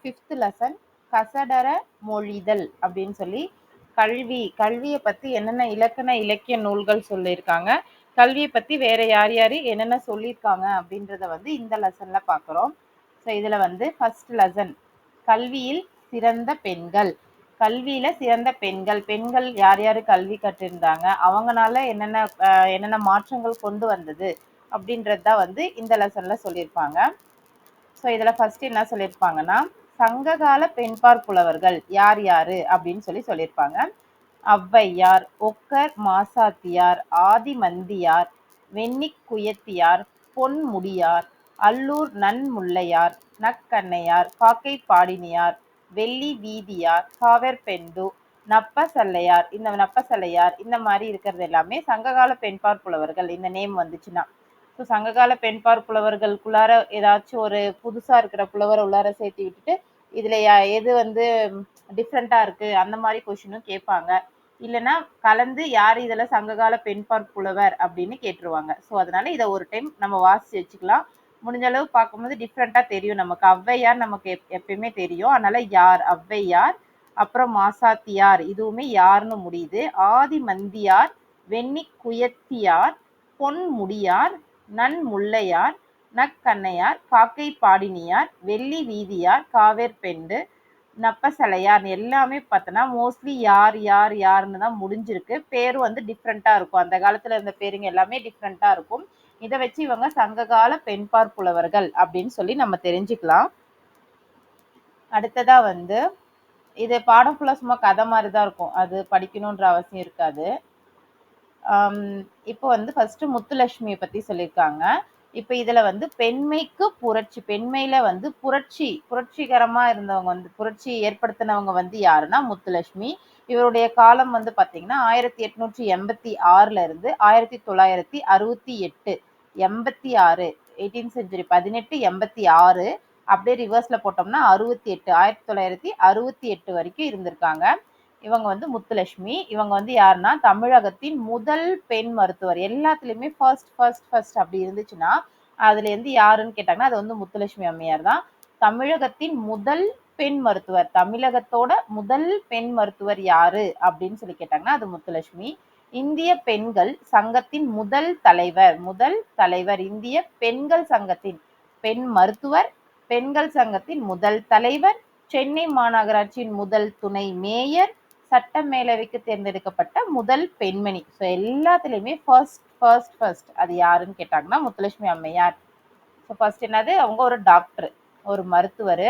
Fifth lesson கசடர மொழிதல் அப்படின்னு சொல்லி கல்வி கல்வியை பற்றி என்னென்ன இலக்கண இலக்கிய நூல்கள் சொல்லியிருக்காங்க கல்வியை பற்றி வேற யார் யார் என்னென்ன சொல்லியிருக்காங்க அப்படின்றத வந்து இந்த லெசனில் பார்க்குறோம். ஸோ இதில் வந்து ஃபர்ஸ்ட் லெசன் கல்வியில் சிறந்த பெண்கள். கல்வியில் சிறந்த பெண்கள். பெண்கள் யார் யார் கல்வி கற்றிருந்தாங்க? அவங்களால என்னென்ன என்னென்ன மாற்றங்கள் கொண்டு வந்தது அப்படின்றது தான் வந்து இந்த லெசனில் சொல்லியிருப்பாங்க. ஸோ இதில் ஃபர்ஸ்ட் என்ன சொல்லியிருப்பாங்கன்னா சங்ககால பெண்பார் புலவர்கள் யார் யாரு அப்படின்னு சொல்லி சொல்லியிருப்பாங்க. ஔவையார் ஒக்கர் மாசாத்தியார் ஆதிமந்தியார் வெண்ணிக் குயத்தியார் பொன்முடியார் அல்லூர் நன்முல்லையார் நக்கண்ணையார் காக்கை பாடினியார் வெள்ளி வீதியார் காவேர்பெண்டு நப்பசல்லையார் இந்த நப்பசல்லையார் இந்த மாதிரி இருக்கிறது எல்லாமே சங்ககால பெண்பார் புலவர்கள். இந்த நேம் வந்துச்சுன்னா. ஸோ சங்ககால பெண்பார் புலவர்களுக்குள்ளார ஏதாச்சும் ஒரு புதுசா இருக்கிற புலவரை உள்ளார சேர்த்து விட்டுட்டு இதுல எது வந்து டிஃப்ரெண்டா இருக்கு? அந்த மாதிரி கொஷினும் கேட்பாங்க. இல்லைன்னா கலந்து யார் இதில் சங்ககால பெண்பார் புலவர் அப்படின்னு கேட்டுருவாங்க. ஸோ அதனால இதை ஒரு டைம் நம்ம வாசிச்சு வச்சுக்கலாம். முடிஞ்ச அளவு பார்க்கும்போது டிஃப்ரெண்ட்டாக தெரியும் நமக்கு. ஔவையார் நமக்கு எப்- எப்பயுமே தெரியும். அதனால யார்? ஔவையார் அப்புறம் மாசாத்தியார். இதுவுமே யாருன்னு முடியுது. ஆதி மந்தியார் வெண்ணி குயத்தியார் பொன்முடியார் நன் முல்லையார் நக்கண்ணையார் காக்கை பாடினியார் வெள்ளி வீதியார் காவேர்பெண்டு நப்பசலையார் எல்லாமே பார்த்தோன்னா மோஸ்ட்லி யார் யார் யாருன்னு தான் முடிஞ்சிருக்கு. பேரும் வந்து டிஃப்ரெண்ட்டாக இருக்கும். அந்த காலத்தில் இருந்த பேருங்க எல்லாமே டிஃப்ரெண்ட்டாக இருக்கும். இதை வச்சு இவங்க சங்ககால பெண்பார் புலவர்கள் அப்படின்னு சொல்லி நம்ம தெரிஞ்சுக்கலாம். அடுத்ததாக வந்து இது பாடம் ஃபுல்லாக சும்மா கதை மாதிரி தான் இருக்கும். அது படிக்கணுன்ற அவசியம் இருக்காது. இப்போ வந்து ஃபர்ஸ்ட் முத்துலட்சுமியை பத்தி சொல்லியிருக்காங்க. இப்போ இதுல வந்து பெண்மைக்கு புரட்சி பெண்மையில வந்து புரட்சி புரட்சிகரமா இருந்தவங்க வந்து புரட்சி ஏற்படுத்தினவங்க வந்து யாருன்னா முத்துலட்சுமி. இவருடைய காலம் வந்து பாத்தீங்கன்னா ஆயிரத்தி எட்நூற்றி எண்பத்தி ஆறுல இருந்து ஆயிரத்தி தொள்ளாயிரத்தி அறுபத்தி எட்டு எண்பத்தி ஆறு எயிட்டீன் செஞ்சுரி பதினெட்டு எண்பத்தி ஆறு அப்படியே ரிவர்ஸ்ல போட்டோம்னா அறுபத்தி எட்டு ஆயிரத்தி தொள்ளாயிரத்தி அறுபத்தி எட்டு வரைக்கும் இருந்திருக்காங்க. இவங்க வந்து முத்துலட்சுமி. இவங்க வந்து யாருன்னா தமிழகத்தின் முதல் பெண் மருத்துவர். எல்லாத்துலயுமே ஃபர்ஸ்ட் ஃபர்ஸ்ட் ஃபர்ஸ்ட் அப்படி இருந்துச்சுன்னா அதுல இருந்து யாருன்னு கேட்டாங்கன்னா அது வந்து முத்துலட்சுமி அம்மையார் தான். தமிழகத்தின் முதல் பெண் மருத்துவர். தமிழகத்தோட முதல் பெண் மருத்துவர் யாரு அப்படின்னு சொல்லி கேட்டாங்கன்னா அது முத்துலட்சுமி. இந்திய பெண்கள் சங்கத்தின் முதல் தலைவர். முதல் தலைவர் இந்திய பெண்கள் சங்கத்தின் பெண் மருத்துவர். பெண்கள் சங்கத்தின் முதல் தலைவர். சென்னை மாநகராட்சியின் முதல் துணை மேயர். சட்ட மேலவைக்கு தேர்ந்தெடுக்கப்பட்ட முதல் பெண்மணி. ஸோ எல்லாத்துலேயுமே ஃபர்ஸ்ட் ஃபர்ஸ்ட் ஃபர்ஸ்ட் அது யாருன்னு கேட்டாங்கன்னா முத்துலட்சுமி அம்மையார். ஸோ ஃபர்ஸ்ட் என்னது? அவங்க ஒரு டாக்டர் ஒரு மருத்துவர்.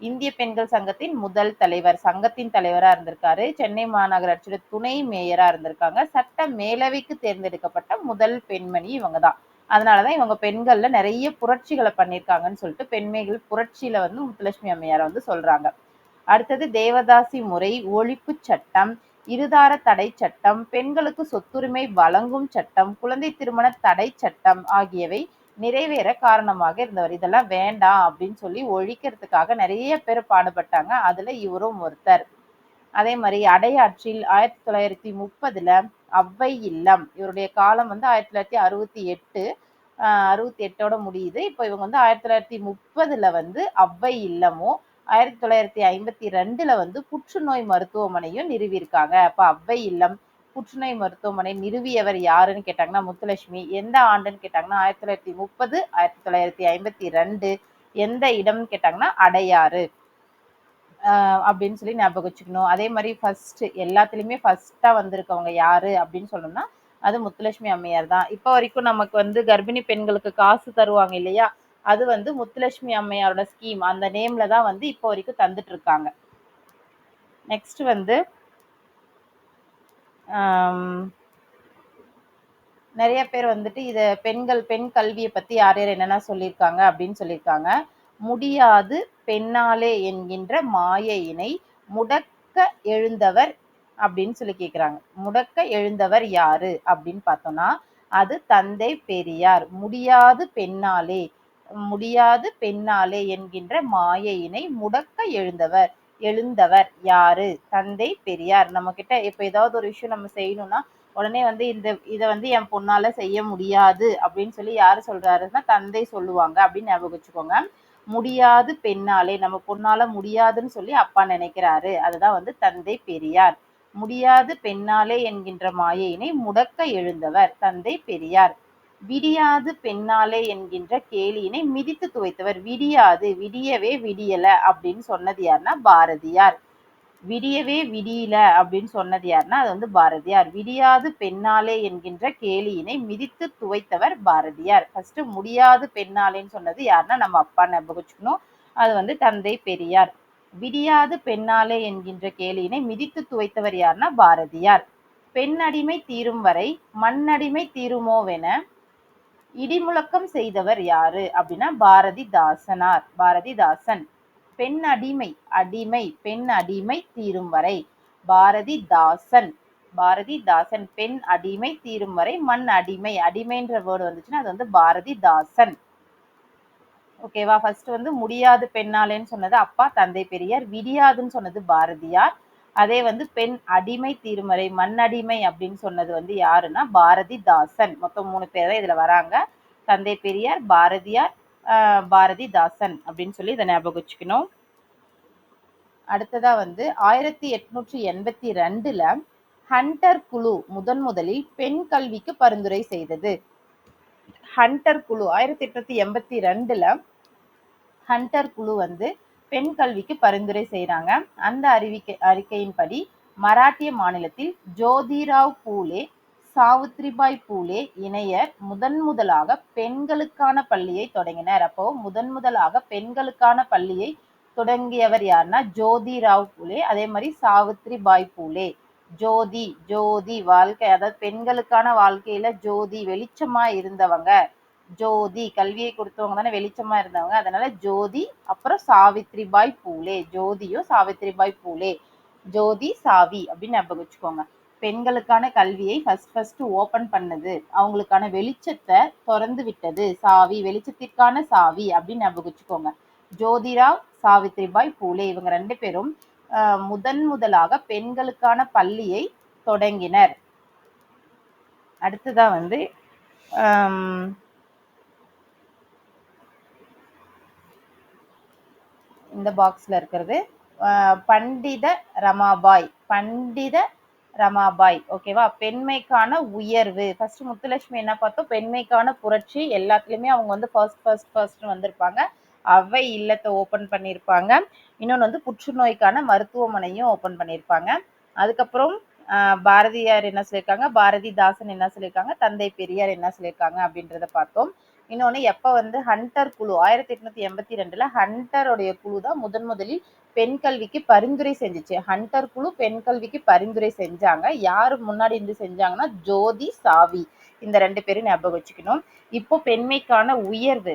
இந்திய பெண்கள் சங்கத்தின் முதல் தலைவர் சங்கத்தின் தலைவராக இருந்திருக்காரு. சென்னை மாநகராட்சியோட துணை மேயராக இருந்திருக்காங்க. சட்ட மேலவைக்கு தேர்ந்தெடுக்கப்பட்ட முதல் பெண்மணி இவங்க தான். அதனாலதான் இவங்க பெண்களில் நிறைய புரட்சிகளை பண்ணியிருக்காங்கன்னு சொல்லிட்டு பெண்மைகள் புரட்சியில் வந்து முத்துலட்சுமி அம்மையாரை வந்து சொல்கிறாங்க அடுத்தது தேவதாசி முறை ஒழிப்பு சட்டம் இருதார தடை சட்டம் பெண்களுக்கு சொத்துரிமை வழங்கும் சட்டம் குழந்தை திருமண தடை சட்டம் ஆகியவை நிறைவேற காரணமாக இருந்தவர். இதெல்லாம் வேண்டாம் அப்படின்னு சொல்லி ஒழிக்கிறதுக்காக நிறைய பேர் பாடுபட்டாங்க. அதுல இவரும் ஒருத்தர். அதே மாதிரி அடையாற்றில் ஆயிரத்தி தொள்ளாயிரத்தி முப்பதுல ஔவை இல்லம். இவருடைய காலம் வந்து ஆயிரத்தி தொள்ளாயிரத்தி அறுபத்தி எட்டு அறுபத்தி எட்டோட முடியுது. இப்போ இவங்க வந்து ஆயிரத்தி தொள்ளாயிரத்தி முப்பதுல வந்து ஔவை இல்லமும் ஆயிரத்தி தொள்ளாயிரத்தி ஐம்பத்தி ரெண்டுல வந்து புற்றுநோய் மருத்துவமனையும் நிறுவியிருக்காங்க. அப்ப ஔவை இல்லம் புற்றுநோய் மருத்துவமனை நிறுவியவர் யாருன்னு கேட்டாங்கன்னா முத்துலட்சுமி. எந்த ஆண்டுன்னு கேட்டாங்கன்னா ஆயிரத்தி தொள்ளாயிரத்தி முப்பது ஆயிரத்தி தொள்ளாயிரத்தி ஐம்பத்தி ரெண்டு. எந்த இடம்னு கேட்டாங்கன்னா அடையாறு. ஆஹ் அப்படின்னு சொல்லி ஞாபகம் வச்சுக்கணும். அதே மாதிரி ஃபர்ஸ்ட் எல்லாத்துலயுமே ஃபர்ஸ்டா வந்திருக்கவங்க யாரு அப்படின்னு சொல்லணும்னா அது முத்துலட்சுமி அம்மையார் தான் இப்போ வரைக்கும் நமக்கு வந்து கர்ப்பிணி பெண்களுக்கு காசு தருவாங்க இல்லையா? அது வந்து முத்துலட்சுமி அம்மையாரோட ஸ்கீம் அந்த நேம்ல தான் வந்து இப்போ வரைக்கும் தந்துட்டு இருக்காங்க நெக்ஸ்ட் வந்து நிறைய பேர் வந்துட்டு இத பெண்கள் பெண் கல்வியை பத்தி யார் யார் என்னென்ன சொல்லியிருக்காங்க அப்படின்னு சொல்லியிருக்காங்க. முடியாது பெண்ணாலே என்கின்ற மாயையினை முடக்க எழுந்தவர் அப்படின்னு சொல்லி கேக்குறாங்க. முடக்க எழுந்தவர் யாரு அப்படின்னு பார்த்தோம்னா அது தந்தை பெரியார். முடியாது பெண்ணாலே முடியாது பெண்ணாலே என்கின்ற மாயையினை முடக்க எழுந்தவர். எழுந்தவர் யாரு? தந்தை பெரியார். நம்ம கிட்ட இப்ப ஏதாவது ஒரு விஷயம் நம்ம செய்யணும்னா உடனே வந்து இந்த இதை வந்து என் பொண்ணால செய்ய முடியாது அப்படின்னு சொல்லி யாரு சொல்றாருன்னா தந்தை சொல்லுவாங்க அப்படின்னு ஞாபகம் வச்சுக்கோங்க. முடியாது பெண்ணாலே நம்ம பொண்ணால முடியாதுன்னு சொல்லி அப்பா நினைக்கிறாரு. அதுதான் வந்து தந்தை பெரியார். முடியாது பெண்ணாலே என்கின்ற மாயையினை முடக்க எழுந்தவர் தந்தை பெரியார். விடியாது பெண்ணாலே என்கின்ற கேலியினை மிதித்து துவைத்தவர். விடியாது விடியவே விடியல அப்படின்னு சொன்னது யாருன்னா பாரதியார். விடியவே விடியல அப்படின்னு சொன்னது யாருன்னா அது வந்து பாரதியார். விடியாது பெண்ணாலே என்கின்ற கேலியினை மிதித்து துவைத்தவர் பாரதியார். ஃபர்ஸ்ட் முடியாது பெண்ணாலேன்னு சொன்னது யாருன்னா நம்ம அப்பா ஞாபகம் வச்சுக்கணும். அது வந்து தந்தை பெரியார். விடியாது பெண்ணாலே என்கின்ற கேலியினை மிதித்து துவைத்தவர் யாருன்னா பாரதியார். பெண்ணடிமை தீரும் வரை மண்ணடிமை தீருமோவென இடிமுழக்கம் செய்தவர் யாரு? அப்படின்னா பாரதிதாசனார். பாரதிதாசன். பெண் அடிமை அடிமை பெண் அடிமை தீரும் வரை பாரதிதாசன். பாரதிதாசன் பெண் அடிமை தீரும் வரை மண் அடிமை. அடிமைன்ற வேர்டு வந்துச்சுன்னா அது வந்து பாரதிதாசன். ஓகேவா ஃபர்ஸ்ட் வந்து முடியாது பெண்ணாலேன்னு சொன்னது அப்பா தந்தை பெரியார். விடியாதுன்னு சொன்னது பாரதியார். அதே வந்து பெண் அடிமை தீர்மறை மண்ணடிமை அப்படின்னு சொன்னது வந்து யாருன்னா பாரதிதாசன். மொத்தம் மூணு பேர் தான் இதுல வராங்க. தந்தை பெரியார் பாரதியார் பாரதிதாசன் அப்படின்னு சொல்லி இதை ஞாபகம் வச்சுக்கணும். அடுத்ததா வந்து ஆயிரத்தி எட்நூற்றி எண்பத்தி ரெண்டுல ஹண்டர் குழு முதன் முதலில் பெண் கல்விக்கு பரிந்துரை செய்தது. ஹண்டர் குழு ஆயிரத்தி எட்நூத்தி எண்பத்தி ரெண்டுல ஹண்டர் குழு வந்து பெண் கல்விக்கு பரிந்துரை செய்கிறாங்க அந்த அறிவிக்கை அறிக்கையின்படி மராட்டிய மாநிலத்தில் ஜோதிராவ் பூலே சாவித்ரிபாய் பூலே இணையர் முதன் முதலாக பெண்களுக்கான பள்ளியை தொடங்கினர். அப்போ முதன் முதலாக பெண்களுக்கான பள்ளியை தொடங்கியவர் யாருன்னா ஜோதிராவ் பூலே அதே மாதிரி சாவித்ரிபாய் பூலே. ஜோதி ஜோதி வாழ்க்கை அதாவது பெண்களுக்கான வாழ்க்கையில ஜோதி வெளிச்சமா இருந்தவங்க. ஜோதி கல்வியை கொடுத்தவங்க தானே வெளிச்சமா இருந்தவங்க. அதனால ஜோதி அப்புறம் சாவித்ரிபாய் பூலே. ஜோதியோ சாவித்ரி பாய் பூலே. ஜோதி சாவி அப்படின்னு ஞாபகம் வச்சுக்கோங்க. பெண்களுக்கான கல்வியை ஃபர்ஸ்ட் ஃபர்ஸ்ட் ஓபன் பண்ணது. அவங்களுக்கான வெளிச்சத்தை திறந்து விட்டது. சாவி வெளிச்சத்திற்கான சாவி அப்படின்னு ஞாபகம் வச்சுக்கோங்க. ஜோதிராவ் சாவித்ரிபாய் பூலே இவங்க ரெண்டு பேரும் முதன் முதலாக பெண்களுக்கான பள்ளியை தொடங்கினர். அடுத்ததா வந்து இந்த பாக்ஸ்ல இருக்கிறது. பண்டித ரமாபாய் பண்டித ரமாபாய். ஓகேவா? பெண்மைக்கான உயர்வு. ஃபர்ஸ்ட் முத்துலட்சுமி என்ன பார்த்தோம்? பெண்மைக்கான புரட்சி எல்லாத்துலேயுமே அவங்க வந்து ஃபர்ஸ்ட் ஃபர்ஸ்ட் ஃபர்ஸ்ட் வந்திருப்பாங்க. அவை இல்லத்தை ஓப்பன் பண்ணியிருப்பாங்க இன்னொன்று வந்து புற்றுநோய்க்கான மருத்துவமனையும் ஓப்பன் பண்ணியிருப்பாங்க அதுக்கப்புறம் பாரதியார் என்ன சொல்லியிருக்காங்க பாரதிதாசன் என்ன சொல்லியிருக்காங்க தந்தை பெரியார் என்ன சொல்லியிருக்காங்க அப்படின்றத பார்த்தோம். இன்னொன்று எப்போ வந்து ஹண்டர் குழு ஆயிரத்தி எட்நூத்தி எண்பத்தி ரெண்டுல ஹண்டருடைய குழு தான் முதன் முதலில் பெண் கல்விக்கு பரிந்துரை செஞ்சிச்சு. ஹண்டர் குழு பெண் கல்விக்கு பரிந்துரை செஞ்சாங்க. யார் முன்னாடி இருந்து செஞ்சாங்கன்னா ஜோதி சாவி. இந்த ரெண்டு பேரும் ஞாபகம் வச்சுக்கணும். இப்போ பெண்மைக்கான உயர்வு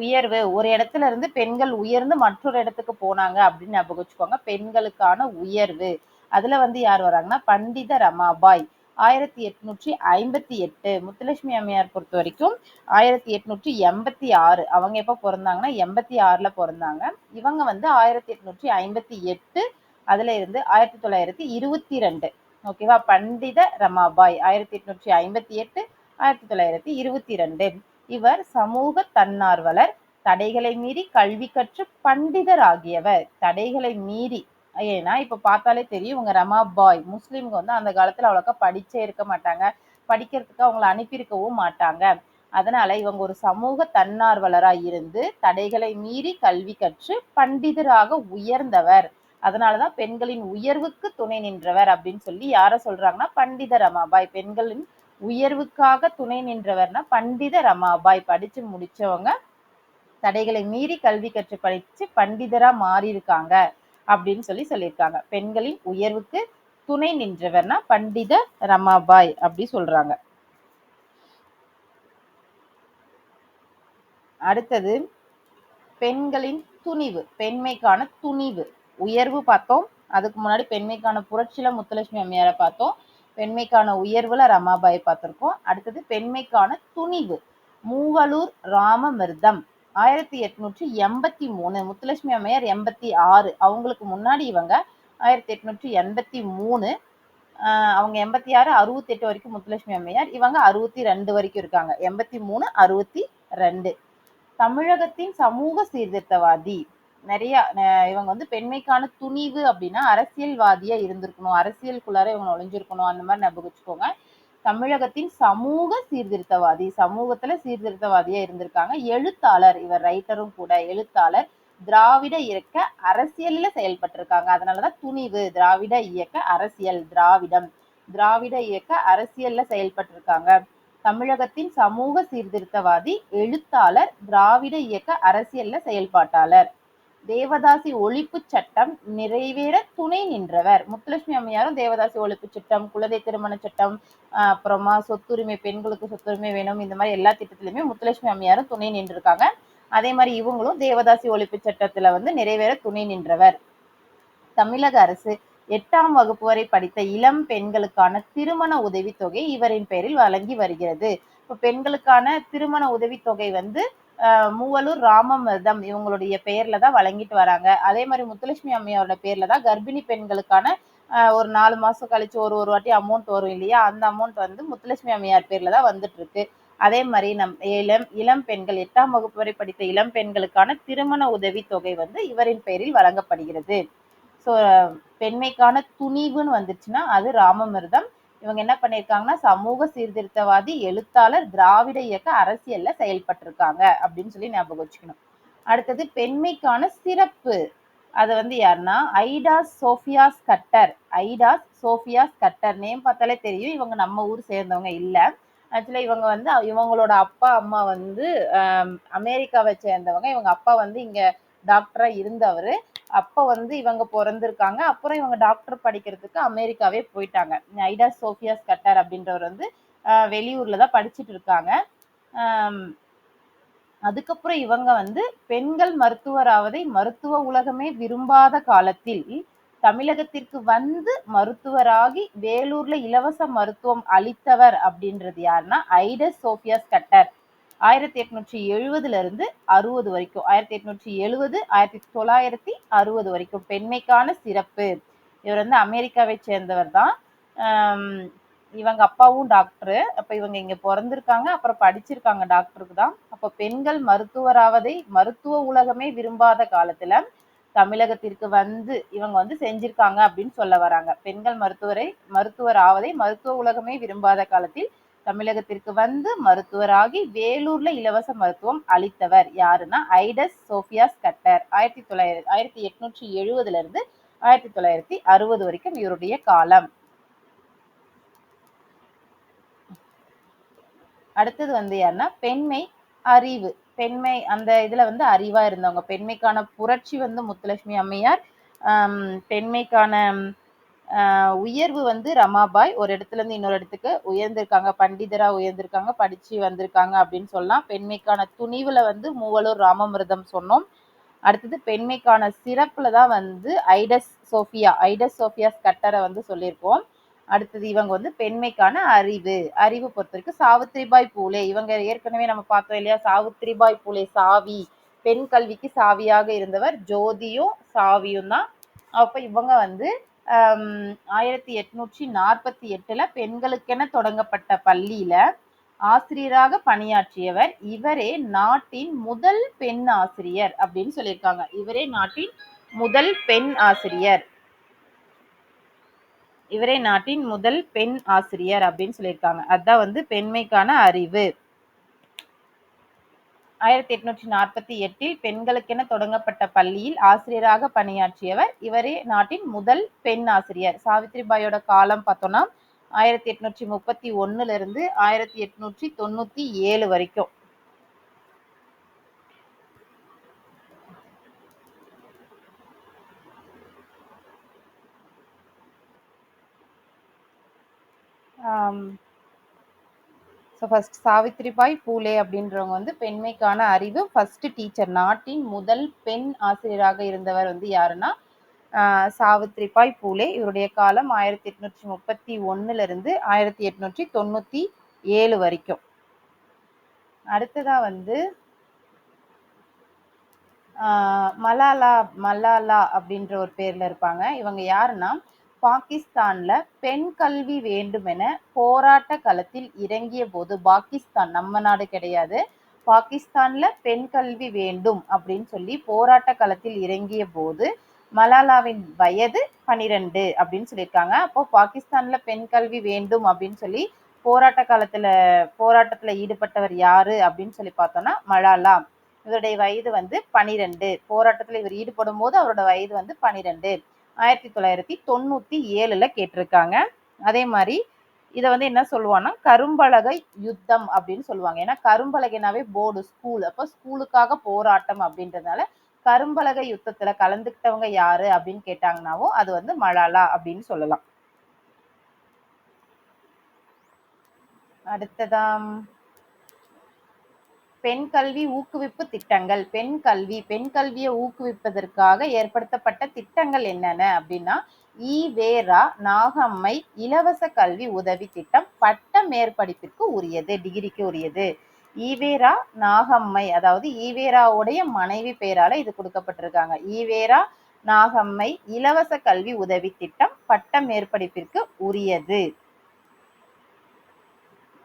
உயர்வு ஒரு இடத்துல இருந்து பெண்கள் உயர்ந்து மற்றொரு இடத்துக்கு போனாங்க அப்படின்னு ஞாபகம் வச்சுக்கோங்க. பெண்களுக்கான உயர்வு. அதுல வந்து யார் வராங்கன்னா பண்டித ரமாபாய். ஆயிரத்தி எட்நூற்றி ஐம்பத்தி எட்டு. முத்துலட்சுமி அம்மையார் பொறுத்த வரைக்கும் ஆயிரத்தி எட்நூற்றி எண்பத்தி ஆறு. அவங்க எப்போ பிறந்தாங்கன்னா எண்பத்தி ஆறில் பிறந்தாங்க. இவங்க வந்து ஆயிரத்தி எட்நூற்றி ஐம்பத்தி எட்டு அதுல இருந்து ஆயிரத்தி தொள்ளாயிரத்தி இருபத்தி ரெண்டு ஓகேவா பண்டித ரமாபாய் ஆயிரத்தி எட்நூற்றி ஐம்பத்தி எட்டு ஆயிரத்தி தொள்ளாயிரத்தி இருபத்தி ரெண்டு இவர் சமூக தன்னார்வலர் தடைகளை மீறி கல்வி கற்று பண்டிதர் ஆகியவர் தடைகளை மீறி ஏன்னா இப்ப பார்த்தாலே தெரியும் இவங்க ரமா பாய் முஸ்லீம்ங்க வந்து அந்த காலத்துல அவ்வளோக்கா படிச்சே இருக்க மாட்டாங்க. படிக்கிறதுக்கு அவங்கள அனுப்பியிருக்கவும் மாட்டாங்க. அதனால இவங்க ஒரு சமூக தன்னார்வலரா இருந்து தடைகளை மீறி கல்வி கற்று பண்டிதராக உயர்ந்தவர். அதனாலதான் பெண்களின் உயர்வுக்கு துணை நின்றவர் அப்படின்னு சொல்லி யார சொல்றாங்கன்னா பண்டித ரமாபாய் பெண்களின் உயர்வுக்காக துணை நின்றவர்னா பண்டித ரமாபாய் படிச்சு முடிச்சவங்க தடைகளை மீறி கல்வி கற்று படிச்சு பண்டிதரா மாறி இருக்காங்க அப்படின்னு சொல்லி சொல்லியிருக்காங்க. பெண்களின் உயர்வுக்கு துணை நின்றவர்னா பண்டித ரமாபாய் அப்படி சொல்றாங்க. அடுத்தது பெண்களின் துணிவு பெண்மைக்கான துணிவு. உயர்வு பார்த்தோம். அதுக்கு முன்னாடி பெண்மைக்கான புரட்சியில முத்துலட்சுமி அம்மையாரை பார்த்தோம். பெண்மைக்கான உயர்வுல ரமாபாய் பார்த்திருக்கோம். அடுத்தது பெண்மைக்கான துணிவு. மூவலூர் ராமமிர்தம் ஆயிரத்தி எட்நூற்றி எண்பத்தி மூணு முத்துலட்சுமி அம்மையார் எண்பத்தி ஆறு. அவங்களுக்கு முன்னாடி இவங்க ஆயிரத்தி எட்நூற்றி எண்பத்தி மூணு அவங்க எண்பத்தி ஆறு அறுபத்தி எட்டு வரைக்கும் முத்துலட்சுமி அம்மையார். இவங்க அறுபத்தி ரெண்டு வரைக்கும் இருக்காங்க. எண்பத்தி மூணு அறுபத்தி ரெண்டு. தமிழகத்தின் சமூக சீர்திருத்தவாதி. நிறைய இவங்க வந்து பெண்மைக்கான துணிவு அப்படின்னா அரசியல்வாதியா இருந்திருக்கணும். அரசியலுக்குள்ளார இவங்க நுழைஞ்சிருக்கணும் அந்த மாதிரி ஞாபகம் வச்சுக்கோங்க. தமிழகத்தின் சமூக சீர்திருத்தவாதி சமூகத்துல சீர்திருத்தவாதியா இருந்திருக்காங்க. எழுத்தாளர் இவர் ரைட்டரும் கூட எழுத்தாளர் திராவிட இயக்க அரசியல்ல செயல்பட்டிருக்காங்க. அதனாலதான் துணிவு திராவிட இயக்க அரசியல் திராவிடம். திராவிட இயக்க அரசியல்ல செயல்பட்டிருக்காங்க. தமிழகத்தின் சமூக சீர்திருத்தவாதி எழுத்தாளர் திராவிட இயக்க அரசியல்ல செயல்பாட்டாளர். தேவதாசி ஒழிப்பு சட்டம் நிறைவேற துணை நின்றவர். முத்துலட்சுமி அம்மையாரும் தேவதாசி ஒழிப்பு சட்டம் குழந்தை திருமண சட்டம் அப்புறமா சொத்துரிமை பெண்களுக்கு சொத்துரிமை வேணும் இந்த மாதிரி எல்லா திட்டத்திலுமே முத்துலட்சுமி அம்மையாரும் துணை நின்றிருக்காங்க. அதே மாதிரி இவங்களும் தேவதாசி ஒழிப்பு சட்டத்துல வந்து நிறைவேற துணை நின்றவர். தமிழக அரசு எட்டாம் வகுப்பு வரை படித்த இளம் பெண்களுக்கான திருமண உதவித்தொகை இவரின் பெயரில் வழங்கி வருகிறது. இப்போ பெண்களுக்கான திருமண உதவித்தொகை வந்து மூவலூர் ராமமிர்தம் இவங்களுடைய பெயர்ல தான் வழங்கிட்டு வராங்க. அதே மாதிரி முத்துலட்சுமி அம்மையோட பேர்ல தான் கர்ப்பிணி பெண்களுக்கான ஒரு நாலு மாசம் கழிச்சு ஒரு ஒரு வாட்டி அமௌண்ட் வரும் இல்லையா? அந்த அமௌண்ட் வந்து முத்துலட்சுமி அம்மையார் பேர்ல தான் வந்துட்டு இருக்கு அதே மாதிரி நம் இளம் இளம் பெண்கள் எட்டாம் வகுப்பு வரை படித்த இளம் பெண்களுக்கான திருமண உதவி தொகை வந்து இவரின் பெயரில் வழங்கப்படுகிறது. ஸோ பெண்மைக்கான துணிவுன்னு வந்துச்சுன்னா அது ராமமிர்தம். இவங்க என்ன பண்ணியிருக்காங்கன்னா சமூக சீர்திருத்தவாதி எழுத்தாளர் திராவிட இயக்க அரசியல்ல செயல்பட்டிருக்காங்க அப்படின்னு சொல்லி ஞாபகம் வச்சுக்கணும். அடுத்தது பெண்மைக்கான சிறப்பு. அது வந்து யாருன்னா Idas Sophias Scudder. Idas Sophias Scudder. Name பார்த்தாலே தெரியும். இவங்க நம்ம ஊர் சேர்ந்தவங்க இல்லை. ஆக்சுவலாக இவங்க வந்து இவங்களோட அப்பா அம்மா வந்து அமெரிக்காவை சேர்ந்தவங்க. இவங்க அப்பா வந்து இங்கே டாக்டராக இருந்தவர். அப்போ வந்து இவங்க பிறந்திருக்காங்க. அப்புறம் இவங்க டாக்டர் படிக்கிறதுக்கு அமெரிக்காவே போயிட்டாங்க. ஐடா சோஃபியாஸ் கட்டர் அப்படின்றவர் வந்து வெளியூர்ல தான் படிச்சுட்டு இருக்காங்க. அதுக்கப்புறம் இவங்க வந்து பெண்கள் மருத்துவராவதை மருத்துவ உலகமே விரும்பாத காலத்தில் தமிழகத்திற்கு வந்து மருத்துவராகி வேலூர்ல இலவச மருத்துவம் அளித்தவர் அப்படின்றது யாருன்னா ஐடஸ் சோபியாஸ் கட்டர். ஆயிரத்தி எட்நூற்றி எழுபதுல இருந்து அறுபது வரைக்கும். ஆயிரத்தி எட்நூற்றி எழுபது ஆயிரத்தி தொள்ளாயிரத்தி அறுபது வரைக்கும். பெண்மைக்கான சிறப்பு. இவர் வந்து அமெரிக்காவை சேர்ந்தவர் தான். இவங்க அப்பாவும் டாக்டரு. அப்ப இவங்க இங்க பிறந்திருக்காங்க. அப்புறம் படிச்சிருக்காங்க டாக்டருக்கு தான். அப்ப பெண்கள் மருத்துவராவதை மருத்துவ உலகமே விரும்பாத காலத்துல தமிழகத்திற்கு வந்து இவங்க வந்து செஞ்சிருக்காங்க அப்படின்னு சொல்ல வராங்க. பெண்கள் மருத்துவரை மருத்துவர் ஆவதை மருத்துவ உலகமே விரும்பாத காலத்தில் தமிழகத்திற்கு வந்து மருத்துவராகி வேலூர்ல இலவச மருத்துவம் அளித்தவர். யாருன்னா? ஐடஸ் சோஃபியாஸ் கட்டர் ஆயிரத்தி தொள்ளாயிரத்தி ஆயிரத்தி எட்நூற்றி எழுபதுல இருந்து ஆயிரத்தி தொள்ளாயிரத்தி அறுபது வரைக்கும் இவருடைய காலம். அடுத்தது வந்து யாருன்னா? பெண்மை அறிவு. பெண்மை அந்த இதுல வந்து அறிவா இருந்தவங்க. பெண்மைக்கான புரட்சி வந்து முத்துலட்சுமி அம்மையார் பெண்மைக்கான உயர்வு வந்து ரமாபாய். ஒரு இடத்துல இருந்து இன்னொரு இடத்துக்கு உயர்ந்திருக்காங்க. பண்டிதரா உயர்ந்திருக்காங்க. படிச்சு வந்திருக்காங்க அப்படின்னு சொல்லலாம். பெண்மைக்கான துணிவுல வந்து மூவலூர் ராமமிர்தம் சொன்னோம். அடுத்தது பெண்மைக்கான சிறப்புல தான் வந்து ஐடஸ் சோஃபியா ஐடஸ் சோஃபியாஸ் கட்டரை வந்து சொல்லியிருக்கோம். அடுத்தது இவங்க வந்து பெண்மைக்கான அறிவு. அறிவு பொறுத்த வரைக்கும் சாவித்ரிபாய் பூலே இவங்க ஏற்கனவே நம்ம பார்த்தோம் இல்லையா? சாவித்ரிபாய் பூலே சாவி. பெண் கல்விக்கு சாவியாக இருந்தவர் ஜோதியும் சாவியும் தான் அப்ப இவங்க வந்து ஆயிரத்தி எட்நூற்றி நாற்பத்தி எட்டுல பெண்களுக்கென தொடங்கப்பட்ட பள்ளியில ஆசிரியராக பணியாற்றியவர் இவரே நாட்டின் முதல் பெண் ஆசிரியர் அப்படின்னு சொல்லியிருக்காங்க. இவரே நாட்டின் முதல் பெண் ஆசிரியர். இவரே நாட்டின் முதல் பெண் ஆசிரியர் அப்படின்னு சொல்லியிருக்காங்க. அதுதான் வந்து பெண்மைக்கான அறிவு. ஆயிரத்தி எட்நூற்றி நாற்பத்தி எட்டில் பெண்களுக்கென தொடங்கப்பட்ட பள்ளியில் ஆசிரியராக பணியாற்றியவர் இவரே நாட்டின் முதல் பெண் ஆசிரியர். சாவித்ரிபாயோட காலம் பார்த்தோம்னா ஆயிரத்தி எட்நூற்றி முப்பத்தி ஒன்னுல இருந்து ஆயிரத்தி எட்நூற்றி தொண்ணூத்தி ஏழு வரைக்கும். ஸோ ஃபர்ஸ்ட் சாவித்ரிபாய் பூலே அப்படின்றவங்க வந்து பெண்மைக்கான அறிவு. ஃபர்ஸ்ட் டீச்சர் நாட்டின் முதல் பெண் ஆசிரியராக இருந்தவர் வந்து யாருன்னா சாவித்ரிபாய் பூலே. இவருடைய காலம் ஆயிரத்தி எட்நூற்றி முப்பத்தி ஒன்னுல இருந்து ஆயிரத்தி எட்நூற்றி தொண்ணூத்தி ஏழு வரைக்கும். அடுத்ததா வந்து மலாலா மலாலா அப்படின்ற ஒரு பேரில் இருப்பாங்க. இவங்க யாருன்னா பாகிஸ்தான்ல பெண் கல்வி வேண்டுமென போராட்ட களத்தில் இறங்கிய போது பாகிஸ்தான் நம்ம நாடு கிடையாது. பாகிஸ்தான்ல பெண் கல்வி வேண்டும் அப்படின்னு சொல்லி போராட்ட களத்தில் இறங்கிய போது மலாலாவின் வயது பனிரெண்டு அப்படின்னு சொல்லியிருக்காங்க. அப்போ பாகிஸ்தான்ல பெண் கல்வி வேண்டும் அப்படின்னு சொல்லி போராட்ட காலத்துல போராட்டத்துல ஈடுபட்டவர் யாரு அப்படின்னு சொல்லி பார்த்தோம்னா மலாலா. இவருடைய வயது வந்து பனிரெண்டு. போராட்டத்துல இவர் ஈடுபடும் போது அவரோட வயது வந்து பனிரெண்டு. ஆயிரத்தி தொள்ளாயிரத்தி தொண்ணூத்தி ஏழுல கேட்டிருக்காங்க. அதே மாதிரி இதை வந்து என்ன சொல்லுவாங்கன்னா கரும்பலகை யுத்தம் அப்படின்னு சொல்லுவாங்க. ஏன்னா கரும்பலகைனாவே போர்டு ஸ்கூல் அப்போ ஸ்கூலுக்காக போராட்டம் அப்படின்றதுனால கரும்பலகை யுத்தத்துல கலந்துக்கிட்டவங்க யாரு அப்படின்னு கேட்டாங்கனாவும் அது வந்து மலாலா அப்படின்னு சொல்லலாம். அடுத்ததாம். பெண் கல்வி ஊக்குவிப்பு திட்டங்கள். பெண் கல்வி பெண் கல்வியை ஊக்குவிப்பதற்காக ஏற்படுத்தப்பட்ட திட்டங்கள் என்னென்ன அப்படின்னா ஈவேரா நாகம்மை இலவச கல்வி உதவி திட்டம் பட்ட மேற்படிப்பிற்கு உரியது டிகிரிக்கு உரியது. ஈவேரா நாகம்மை அதாவது ஈவேராவுடைய மனைவி பெயரால இது கொடுக்கப்பட்டிருக்காங்க. ஈவேரா நாகம்மை இலவச கல்வி உதவி திட்டம் பட்ட மேற்படிப்பிற்கு உரியது.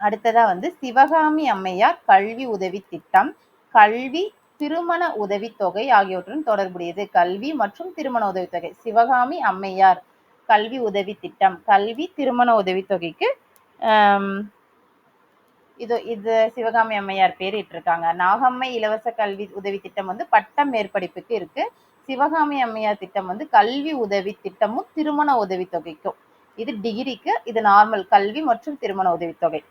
அடுத்ததா வந்து சிவகாமி அம்மையார் கல்வி உதவி திட்டம் கல்வி திருமண உதவித்தொகை ஆகியவற்றுடன் தொடர்புடையது. கல்வி மற்றும் திருமண உதவித்தொகை சிவகாமி அம்மையார் கல்வி உதவி திட்டம். கல்வி திருமண உதவித்தொகைக்கு இது இது சிவகாமி அம்மையார் பேர் இட்டிருக்காங்க. நாகம்மை இலவச கல்வி உதவி திட்டம் வந்து பட்டம் மேற்படிப்புக்கு இருக்கு. சிவகாமி அம்மையார் திட்டம் வந்து கல்வி உதவி திட்டமும் திருமண உதவித்தொகைக்கும் இது டிகிரிக்கு இது நார்மல் கல்வி மற்றும் திருமண உதவித்தொகை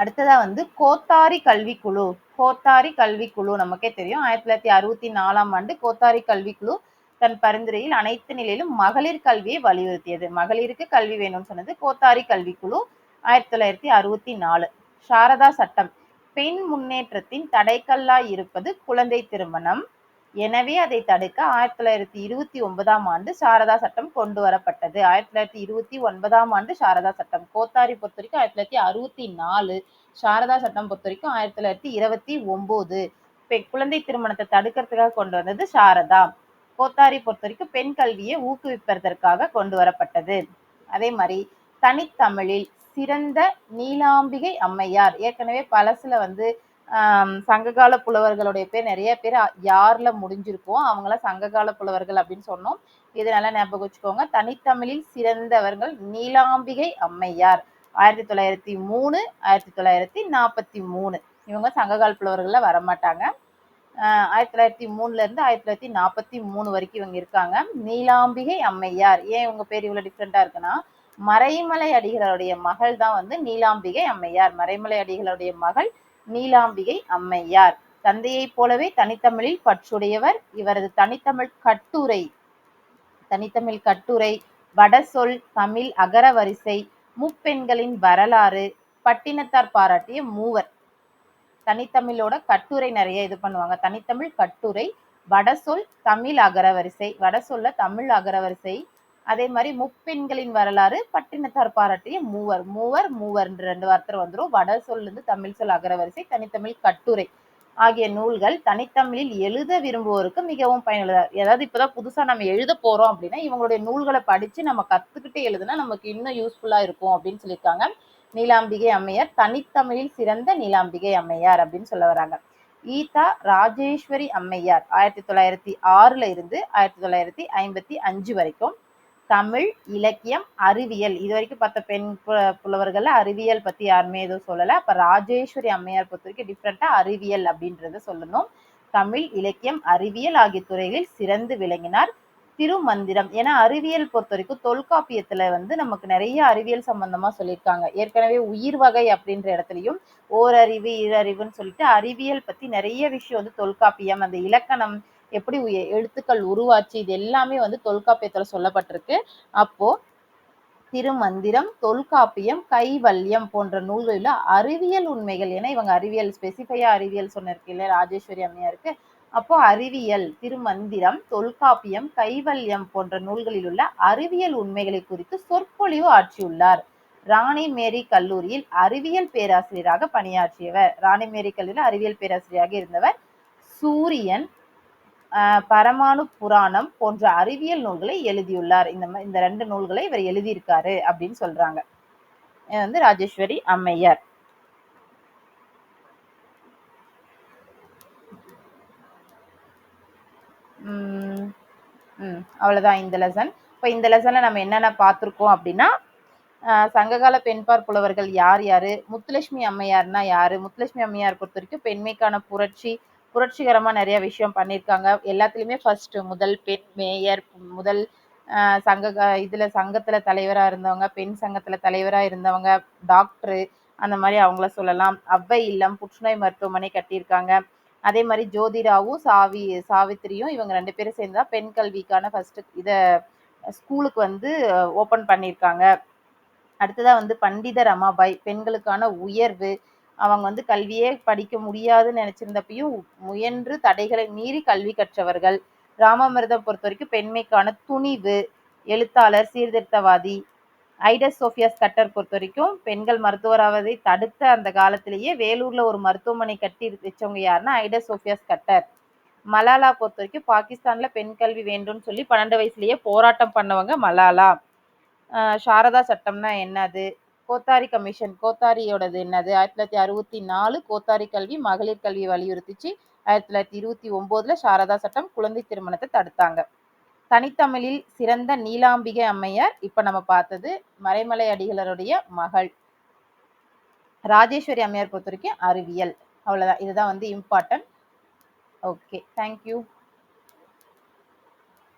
அடுத்ததா வந்து கோத்தாரி கல்விக்குழு. கோத்தாரி கல்விக்குழு நமக்கே தெரியும். ஆயிரத்தி தொள்ளாயிரத்தி அறுபத்தி நாலாம் ஆண்டு கோத்தாரி கல்விக்குழு தன் பரிந்துரையில் அனைத்து நிலையிலும் மகளிர் கல்வியை வலியுறுத்தியது. மகளிருக்கு கல்வி வேணும்னு சொன்னது கோத்தாரி கல்விக்குழு. ஆயிரத்தி தொள்ளாயிரத்தி அறுபத்தி நாலு. சாரதா சட்டம். பெண் முன்னேற்றத்தின் தடைக்கல்லாய் இருப்பது குழந்தை திருமணம். எனவே அதை தடுக்க ஆயிரத்தி தொள்ளாயிரத்தி இருபத்தி ஒன்பதாம் ஆண்டு சாரதா சட்டம் கொண்டு வரப்பட்டது. ஆயிரத்தி தொள்ளாயிரத்தி இருபத்தி ஒன்பதாம் ஆண்டு சாரதா சட்டம். கோத்தாரி பொறுத்த வரைக்கும் ஆயிரத்தி தொள்ளாயிரத்தி அறுபத்தி நாலு சாரதா சட்டம் பொறுத்த வரைக்கும் ஆயிரத்தி தொள்ளாயிரத்தி இருபத்தி ஒன்பது. குழந்தை திருமணத்தை தடுக்கிறதுக்காக கொண்டு வந்தது சாரதா. கோத்தாரி பொறுத்த வரைக்கும் பெண் கல்வியை ஊக்குவிப்பதற்காக கொண்டு வரப்பட்டது. அதே மாதிரி தனித்தமிழில் சிறந்த நீலாம்பிகை அம்மையார். ஏற்கனவே பழசுல வந்து சங்ககால புலவர்களுடைய பேர் நிறைய பேர் யார்ல முடிஞ்சிருக்கோம் அவங்கள சங்ககால புலவர்கள் அப்படின்னு சொன்னோம். இது நல்லா ஞாபகம் வச்சுக்கோங்க. தனித்தமிழில் சிறந்தவர்கள் நீலாம்பிகை அம்மையார். ஆயிரத்தி தொள்ளாயிரத்தி மூணு ஆயிரத்தி தொள்ளாயிரத்தி நாற்பத்தி மூணு. இவங்க சங்ககால புலவர்களில் வரமாட்டாங்க. ஆயிரத்தி தொள்ளாயிரத்தி மூணுல இருந்து ஆயிரத்தி தொள்ளாயிரத்தி நாற்பத்தி மூணு வரைக்கும் இவங்க இருக்காங்க. நீலாம்பிகை அம்மையார். ஏன் இவங்க பேர் இவ்வளோ டிஃப்ரெண்டா இருக்குன்னா மறைமலை அடிகளுடைய மகள் தான் வந்து நீலாம்பிகை அம்மையார். மறைமலை அடிகளுடைய மகள் நீலாம்பிகை அம்மையார். தந்தையைப் போலவே தனித்தமிழில் பற்றுடையவர். இவரது தனித்தமிழ் கட்டுரை தனித்தமிழ் கட்டுரை வடசொல் தமிழ் அகரவரிசை முப்பெண்களின் வரலாறு பட்டினத்தார் பாராட்டிய மூவர். தனித்தமிழோட கட்டுரை நிறைய இது பண்ணுவாங்க. தனித்தமிழ் கட்டுரை வடசொல் தமிழ் அகரவரிசை. வடசொல்ல தமிழ் அகரவரிசை அதே மாதிரி முப்பெண்களின் வரலாறு பட்டினத்தார் பாராட்டிய மூவர். மூவர் மூவர் ரெண்டு வார்த்தை வந்துடும் வட சொல்லிருந்து தமிழ் சொல் அகரவரிசை தனித்தமிழ் கட்டுரை ஆகிய நூல்கள் தனித்தமிழில் எழுத விரும்புவோருக்கு மிகவும் பயனுள்ளதா ஏதாவது இப்போதான் புதுசாக நம்ம எழுத போகிறோம் அப்படின்னா இவங்களுடைய நூல்களை படித்து நம்ம கற்றுக்கிட்டே எழுதுனா நமக்கு இன்னும் யூஸ்ஃபுல்லாக இருக்கும் அப்படின்னு சொல்லியிருக்காங்க. நீலாம்பிகை அம்மையார் தனித்தமிழில் சிறந்த நீலாம்பிகை அம்மையார் அப்படின்னு சொல்ல வராங்க. ஈதா ராஜேஸ்வரி அம்மையார் ஆயிரத்தி தொள்ளாயிரத்தி ஆறுல இருந்து ஆயிரத்தி தொள்ளாயிரத்தி ஐம்பத்தி அஞ்சு வரைக்கும் தமிழ் இலக்கியம் அறிவியல். இது வரைக்கும் பார்த்த பெண் புலவர்கள் அறிவியல் பத்தி யாருமே எதுவும் சொல்லல. அப்ப ராஜேஸ்வரி அம்மையார் பொறுத்த வரைக்கும் டிஃப்ரெண்டா அறிவியல் அப்படின்றத சொல்லணும். தமிழ் இலக்கியம் அறிவியல் ஆகிய துறைகளில் சிறந்து விளங்கினார் திருமந்திரம். ஏன்னா அறிவியல் பொறுத்த வரைக்கும் தொல்காப்பியத்துல வந்து நமக்கு நிறைய அறிவியல் சம்பந்தமா சொல்லியிருக்காங்க. ஏற்கனவே உயிர் வகை அப்படின்ற இடத்துலயும் ஓரறிவு ஈரறிவுன்னு சொல்லிட்டு அறிவியல் பத்தி நிறைய விஷயம் வந்து தொல்காப்பியம் அந்த இலக்கணம் எப்படி எழுத்துக்கள் உருவாச்சு இது எல்லாமே வந்து தொல்காப்பியத்துல சொல்லப்பட்டிருக்கு. அப்போ திருமந்திரம் தொல்காப்பியம் கைவல்யம் போன்ற நூல்களில் அறிவியல் உண்மைகள் ஏன்னா இவங்க அறிவியல் ஸ்பெசிஃபையா அறிவியல் சொன்னிருக்கு இல்லையா ராஜேஸ்வரி அம்மையாருக்கு அப்போ அறிவியல் திருமந்திரம் தொல்காப்பியம் கைவல்யம் போன்ற நூல்களில் உள்ள அறிவியல் உண்மைகளை குறித்து சொற்பொழிவு ஆற்றியுள்ளார். ராணி மேரி கல்லூரியில் அறிவியல் பேராசிரியராக பணியாற்றியவர். ராணி மேரி கல்லூரியில் அறிவியல் பேராசிரியராக இருந்தவர். சூரியன் பரமாணு புராணம் போன்ற அறிவியல் நூல்களை எழுதியுள்ளார். இந்த இந்த ரெண்டு நூல்களை இவர் எழுதியிருக்காரு அப்படின்னு சொல்றாங்க. வந்து ராஜேஸ்வரி அம்மையார். அவ்வளோதான் இந்த லெசன் இப்ப இந்த லெசனில் நம்ம என்னென்ன பார்த்துருக்கோம் அப்படின்னா சங்ககால பெண்பார் புலவர்கள் யார் யாரு முத்துலட்சுமி அம்மையார்னா யாரு முத்துலட்சுமி அம்மையார் பொறுத்த வரைக்கும் பெண்மைக்கான புரட்சி புரட்சிகரமா நிறைய விஷயம் பண்ணியிருக்காங்க. எல்லாத்துலேயுமே ஃபர்ஸ்ட் முதல் பெண் மேயர் முதல் சங்க இதில் இதுல சங்கத்துல தலைவரா இருந்தவங்க பெண் சங்கத்துல தலைவரா இருந்தவங்க டாக்டரு அந்த மாதிரி அவங்கள சொல்லலாம். அவ்வை இல்லம் புற்றுநோய் மருத்துவமனை கட்டியிருக்காங்க. அதே மாதிரி ஜோதிராவும் சாவி சாவித்திரியும் இவங்க ரெண்டு பேரும் சேர்ந்து தான் பெண் கல்விக்கான ஃபர்ஸ்ட் இத ஸ்கூலுக்கு வந்து ஓபன் பண்ணியிருக்காங்க. அடுத்ததா வந்து பண்டித ரமாபாய் பெண்களுக்கான உயர்வு அவங்க வந்து கல்வியே படிக்க முடியாதுன்னு நினைச்சிருந்தப்பையும் முயன்று தடைகளை மீறி கல்வி கற்றவர்கள். ராமாமிர்தம் பொறுத்த வரைக்கும் பெண்மைக்கான துணிவு எழுத்தாளர் சீர்திருத்தவாதி. ஐடஸ் சோஃபியாஸ் கட்டர் பொறுத்த வரைக்கும் பெண்கள் மருத்துவராவதை தடுத்த அந்த காலத்திலேயே வேலூர்ல ஒரு மருத்துவமனை கட்டி வச்சவங்க யாருன்னா ஐடஸ் சோஃபியாஸ் கட்டர். மலாலா பொறுத்த வரைக்கும் பாகிஸ்தான்ல பெண் கல்வி வேண்டும்னு சொல்லி பன்னெண்டு வயசுலயே போராட்டம் பண்ணவங்க மலாலா. சாரதா சட்டம்னா என்னது? கோத்தாரி கமிஷன் கோத்தாரியோடது என்னது? ஆயிரத்தி தொள்ளாயிரத்தி அறுபத்தி நாலு கோத்தாரி கல்வி மகளிர் கல்வியை வலியுறுத்திச்சு. ஆயிரத்தி தொள்ளாயிரத்தி இருபத்தி ஒன்பதுல சாரதா சட்டம் குழந்தை திருமணத்தை தடுத்தாங்க. தனித்தமிழில் சிறந்த நீலாம்பிகை அம்மையார் இப்ப நம்ம பார்த்தது மறைமலை அடிகளருடைய மகள். ராஜேஸ்வரி அம்மையார் பொறுத்த வரைக்கும் அறிவியல். அவ்வளவுதான். இதுதான் வந்து இம்பார்ட்டன்ட் ஓகே தேங்க்யூ